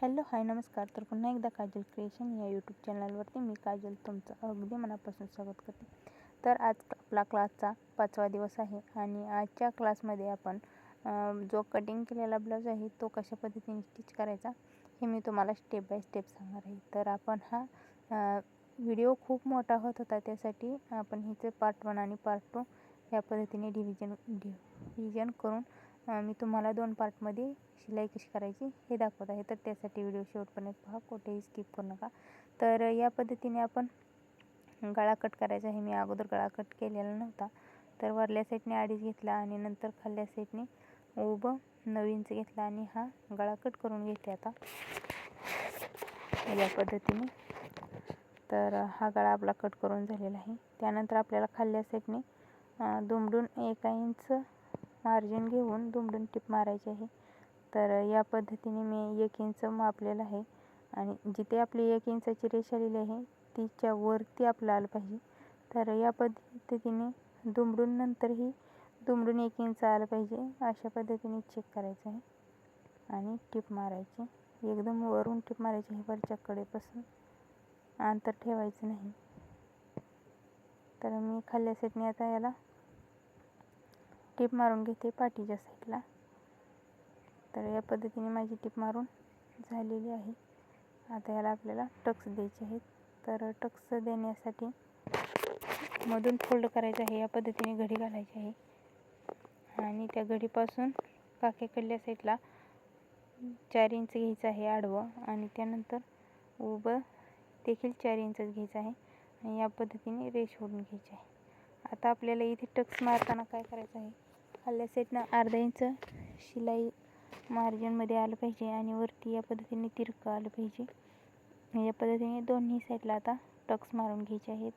Hello hi नमस्कार. तर पुन्हा एकदा काजल क्रिएशन या यूट्यूब चॅनलवरती मी काजल तुमचं अगदी मनापासून स्वागत करते. तर आज आपला क्लासचा पाचवा दिवस आहे आणि आजच्या क्लासमध्ये आपण जो कटिंग केलेला ब्लाऊज आहे तो कशा पद्धतीने स्टिच करायचा हे मी तुम्हाला स्टेप बाय स्टेप सांगणार आहे. तर आपण हा व्हिडिओ खूप मोठा होत होता त्यासाठी आपण हिचे पार्ट वन आणि पार्ट टू या पद्धतीने डिव्हिजन डिव्हिजन करून मी तुम्हाला दोन पार्टमध्ये शिलाई कशी करायची हे दाखवत आहे. तर त्यासाठी व्हिडिओ शेवटपर्यंत पहा कुठेही स्किप करू नका. तर या पद्धतीने आपण गळा कट करायचा आहे. मी अगोदर गळा कट केलेला नव्हता. तर वरल्या साईडने अडीच घेतला आणि नंतर खाल्ल्या साईडने उभं नऊ घेतला आणि हा गळा कट करून घेते आता. या पद्धतीने. तर हा गळा आपला कट करून झालेला आहे. त्यानंतर आपल्याला खाल्ल्या साईडने दुमडून एका इंच मार्जिन घेऊन दुमडून टिप मारायची आहे. तर या पद्धतीने मी एक इंच मापलेलं आहे. आणि जिथे आपली एक इंचाची रेष आलेली आहे तिच्या वरती आपलं आलं पाहिजे. तर या पद्धतीने दुमडून नंतरही दुमडून एक इंच आलं पाहिजे अशा पद्धतीने चेक करायचं आहे. आणि टिप मारायची. एकदम वरून टिप मारायची आहे वरच्या कडेपासून. अंतर ठेवायचं नाही. तर मी खाल्ल्या सेटने आता याला टिप मारून घेते पाठीच्या साईडला. तर या पद्धतीने माझी टिप मारून झालेली आहे. आता याला आपल्याला टक्स द्यायचे आहेत. तर टक्स देण्यासाठी मधून फोल्ड करायचं आहे. या पद्धतीने घडी घालायची आहे. आणि त्या घडीपासून काकेकडल्या साईडला चार इंच घ्यायचं आहे आडवं. आणि त्यानंतर उभं देखील चार इंचच घ्यायचं आहे. आणि या पद्धतीने रेश ओढून घ्यायची आहे. आता आपल्याला इथे टक्स मारताना काय करायचं आहे? खाल्ल्या सेटनं अर्धा इंच शिलाई मार्जिनमध्ये आलं पाहिजे आणि वरती या पद्धतीने तिरकं आलं पाहिजे. या पद्धतीने दोन्ही साईडला आता टक्स मारून घ्यायचे आहेत.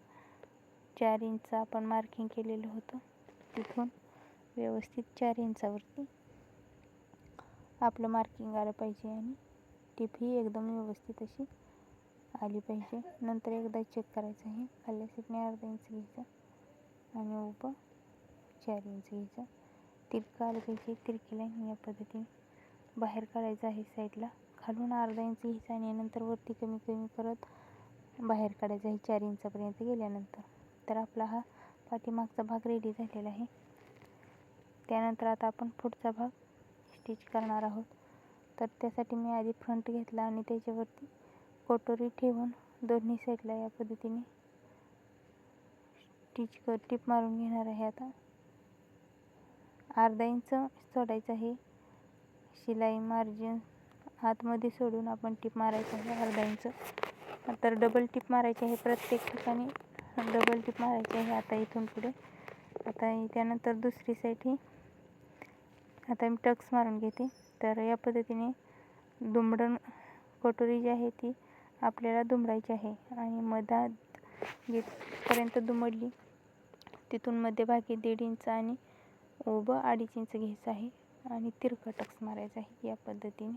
चार इंच आपण मार्किंग केलेलं होतं. तिथून व्यवस्थित चार इंचावरती आपलं मार्किंग आलं पाहिजे आणि टिप ही एकदम व्यवस्थित अशी आली पाहिजे. नंतर एकदा चेक करायचं आहे. खाल्ल्या सेटने अर्धा इंच घ्यायचं आणि उभं चार इंच घ्यायचं. तिरकं आलं पाहिजे तिरकी लाईन या पद्धतीने बाहेर काढायचं आहे साईडला. खालून अर्धा इंच घ्यायचा आणि नंतर वरती कमी कमी करत बाहेर काढायचं आहे चार इंचापर्यंत गेल्यानंतर. तर आपला हा पाठीमागचा भाग रेडी झालेला आहे. त्यानंतर आता आपण पुढचा भाग स्टिच करणार आहोत. तर त्यासाठी मी आधी फ्रंट घेतला आणि त्याच्यावरती कोटोरी ठेवून दोन्ही साईडला या पद्धतीने स्टिच कर टिप मारून घेणार आहे आता. अर्धा इंच सोडायचं आहे. शिलाई मार्जिन आतमध्ये सोडून आपण टिप मारायचं आहे अर्धा इंच तर डबल टिप मारायची आहे प्रत्येक ठिकाणी. डबल टिप मारायची आहे आता इथून पुढे. आता त्यानंतर दुसरी साईड ही. आता मी टक्स मारून घेते. तर या पद्धतीने दुमडण कटोरी जी आहे ती आपल्याला दुमडायची आहे. आणि मधात जिथपर्यंत दुमडली तिथून मध्यभागी दीड इंच आणि उभं अडीच इंच घ्यायचं आहे आणि तिरका टक्स मारायचा आहे या पद्धतीने.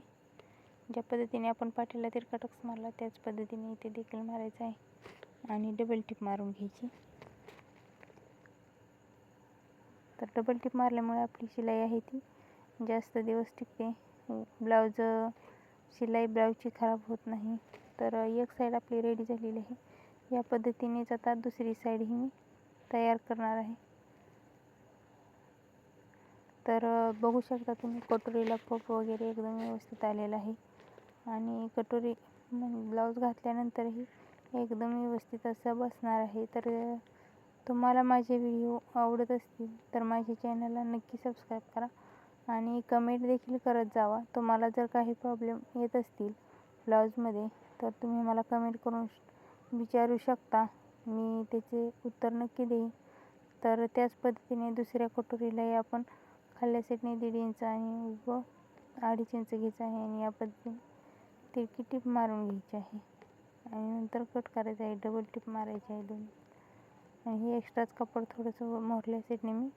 ज्या पद्धतीने आपण पाठीला तिरका टक्स मारला त्याच पद्धतीने इथे देखील मारायचं आहे आणि डबल टिप मारून घ्यायची. तर डबल टिप मारल्यामुळे आपली शिलाई आहे ती जास्त दिवस टिकते. ब्लाऊज शिलाई ब्लाऊजची खराब होत नाही. तर एक साईड आपली रेडी झालेली आहे. या पद्धतीनेच आता दुसरी साईड ही मी तयार करणार आहे. तर बघू शकता तुम्ही कटोरीला पप वगैरे एकदम व्यवस्थित आलेला आहे. आणि कटोरी ब्लाऊज घातल्यानंतरही एकदम व्यवस्थित असा बसणार आहे. तर तुम्हाला माझे व्हिडिओ आवडत असतील तर माझ्या चॅनलला नक्की सबस्क्राईब करा आणि कमेंट देखील करत जावा. तुम्हाला जर काही प्रॉब्लेम येत असतील ब्लाऊजमध्ये तर तुम्ही मला कमेंट करून विचारू शकता. मी त्याचे उत्तर नक्की देईन. तर त्याच पद्धतीने दुसऱ्या कटोरीलाही आपण खाल्ल्या साईडने दीड इंच आणि उभं अडीच इंच घ्यायचं आहे आणि या पद्धतीने तिरकी टीप मारून घ्यायची आहे. आणि नंतर कट करायचं आहे डबल टिप मारायची आहे दोन. आणि हे एक्स्ट्राच कापड थोडंसं मोरल्या साईडने मी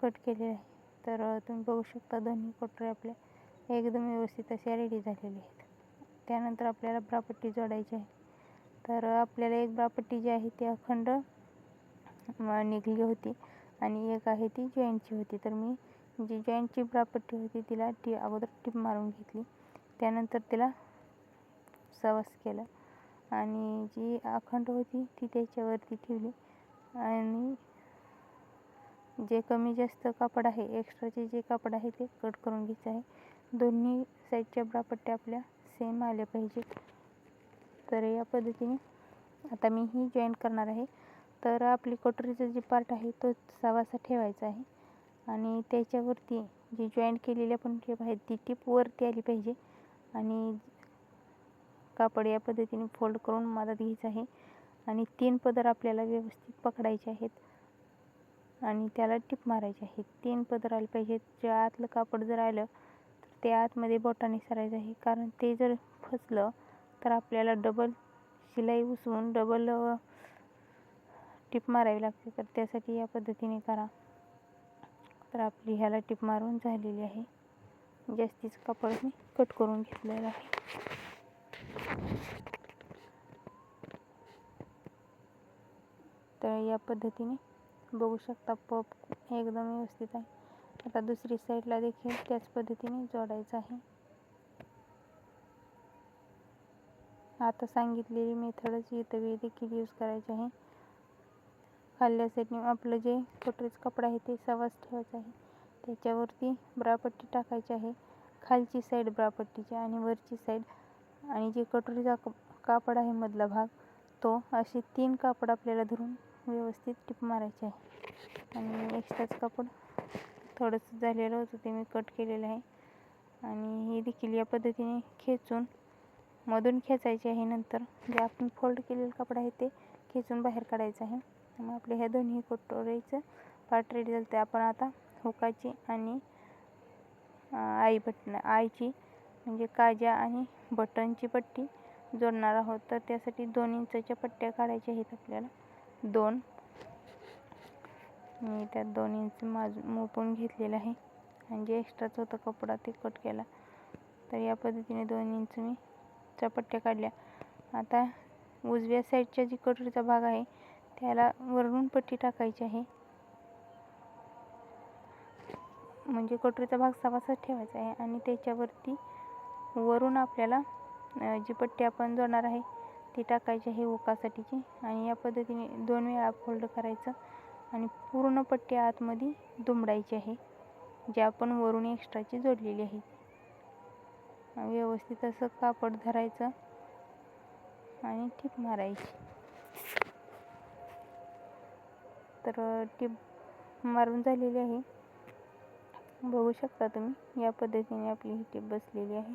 कट केलेलं आहे. तर तुम्ही बघू शकता दोन्ही कटोरी आपल्या एकदम व्यवस्थित अशा रेडी झालेले आहेत. त्यानंतर आपल्याला ब्रापट्टी जोडायची आहे. तर आपल्याला एक ब्रापट्टी जी आहे ती अखंड निघली होती. आणि एक आहे ती जॉईंटची होती. तर मी म्हणजे जी जॉईंटची ब्रापट्टी होती तिला टी अगोदर टीप मारून घेतली. त्यानंतर तिला सवास केला आणि जी अखंड होती ती त्याच्यावरती ठेवली. आणि जे कमी जास्त कापड आहे एक्स्ट्राचे जे कापड आहे ते कट करून घ्यायचं आहे. दोन्ही साईडच्या ब्रापट्ट्या आपल्या सेम आल्या पाहिजेत. तर या पद्धतीने आता मी ही जॉईन करणार आहे. तर आपली कटोरीचा जे पार्ट आहे तो सवासा ठेवायचा आहे. आणि त्याच्यावरती जी जॉईंट केलेली पण टिप आहे ती टीप वरती आली पाहिजे. आणि कापड या पद्धतीने फोल्ड करून मदत घ्यायचं आहे. आणि तीन पदर आपल्याला व्यवस्थित पकडायचे आहेत. आणि त्याला टिप मारायची आहे. तीन पदर आले पाहिजेत. जे आतलं कापड जर आलं तर ते आतमध्ये बोटाने सरायचं आहे. कारण ते जर फसलं तर आपल्याला डबल शिलाई उसवून डबल टिप मारावी लागते. तर त्यासाठी या पद्धतीने करा. तर आपली ह्याला टिप मारून झालेली आहे. जास्तीचं कापड मी कट करून घेतलेलं आहे. तर या पद्धतीने बघू शकता पप एकदम व्यवस्थित आहे. आता दुसरी साईडला देखील त्याच पद्धतीने जोडायचं आहे. आता सांगितलेली मेथडच इथं देखील यूज करायची आहे. खाल्ल्या आपलं जे कटोरीचं कपडा आहे ते सवास ठेवायचं आहे. त्याच्यावरती ब्रापट्टी टाकायची आहे. खालची साईड ब्रापट्टीची आणि वरची साईड आणि जे कटोरीचा कापड आहे मधला भाग तो असे तीन कापड आपल्याला धरून व्यवस्थित टिप मारायचे आहे. आणि एक्स्ट्राचं कापड थोडंसं झालेलं होतं ते मी कट केलेलं आहे. आणि हे देखील या पद्धतीने खेचून मधून खेचायचे आहे नंतर. जे आपण फोल्ड केलेलं कपडा आहे ते खेचून बाहेर काढायचं आहे. मग आपले ह्या दोन्ही कटोरीचं पार्ट रेडी झालं ते आपण आता हुकाची आणि आई बटन आईची म्हणजे काजा आणि बटनची पट्टी जोडणार आहोत. तर त्यासाठी दोन इंचाच्या पट्ट्या काढायच्या आहेत आपल्याला. दोन. मी त्यात दोन इंच माज मोपून घेतलेलं आहे. आणि जे एक्स्ट्राचं होतं कपडा ते कट केला. तर या पद्धतीने दोन इंच मी च्या पट्ट्या काढल्या. आता उजव्या साईडच्या जी कटोरीचा भाग आहे त्याला वरून पट्टी टाकायची आहे. म्हणजे कटोरीचा भाग सवासाच ठेवायचा आहे आणि त्याच्यावरती वरून आपल्याला जी पट्टी आपण जोडणार आहे ती टाकायची आहे ओकासाठीची आणि या पद्धतीने दोन वेळा फोल्ड करायचं आणि पूर्ण पट्टी आतमध्ये दुमडायची आहे जे आपण वरून एक्स्ट्राची जोडलेली आहे. व्यवस्थित असं कापड धरायचं आणि टीप मारायची. तर टीप मारून झालेली आहे. बघू शकता तुम्ही या पद्धतीने आपली ही टीप बसलेली आहे.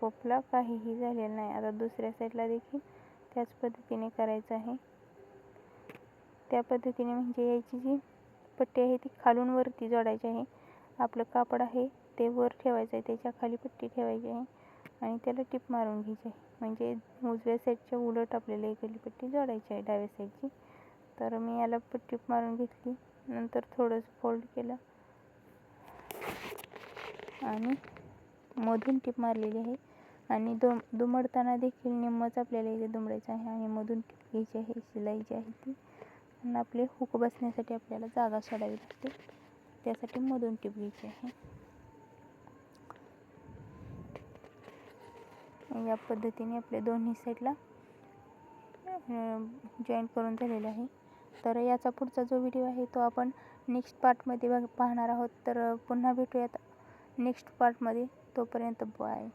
पोपला काहीही झालेलं नाही. आता दुसऱ्या साईडला देखील त्याच पद्धतीने करायचं आहे. त्या पद्धतीने म्हणजे याची जी पट्टी आहे ती खालून वरती जोडायची आहे. आपलं कापड आहे ते वर ठेवायचं आहे. त्याच्याखाली पट्टी ठेवायची आहे. आणि त्याला टिप मारून घ्यायची आहे. म्हणजे उजव्या साईडच्या उलट आपल्याला एक पट्टी जोडायची आहे डाव्या साईडची तर मी याला टिप मारून घेतली. नंतर थोडंसं फोल्ड केलं. आणि मधून टिप मारलेली आहे. आणि दुम दुमडताना देखील निम्मच आपल्याला इथे दुमडायचं आहे. आणि मधून टिप घ्यायची आहे शिलाई जी आहे ती. आणि आपले हुक बसण्यासाठी आपल्याला जागा सोडावी लागते. त्यासाठी मधून टिप घ्यायची आहे. या पद्धतीने आपल्या दोन्ही साईडला जॉईन करून झालेलं आहे. तर याचा पुढचा जो व्हिडिओ आहे तो आपण नेक्स्ट पार्टमध्ये बघ पाहणार आहोत. तर पुन्हा भेटूयात. नेक्स्ट पार्टमध्ये तोपर्यंत बाय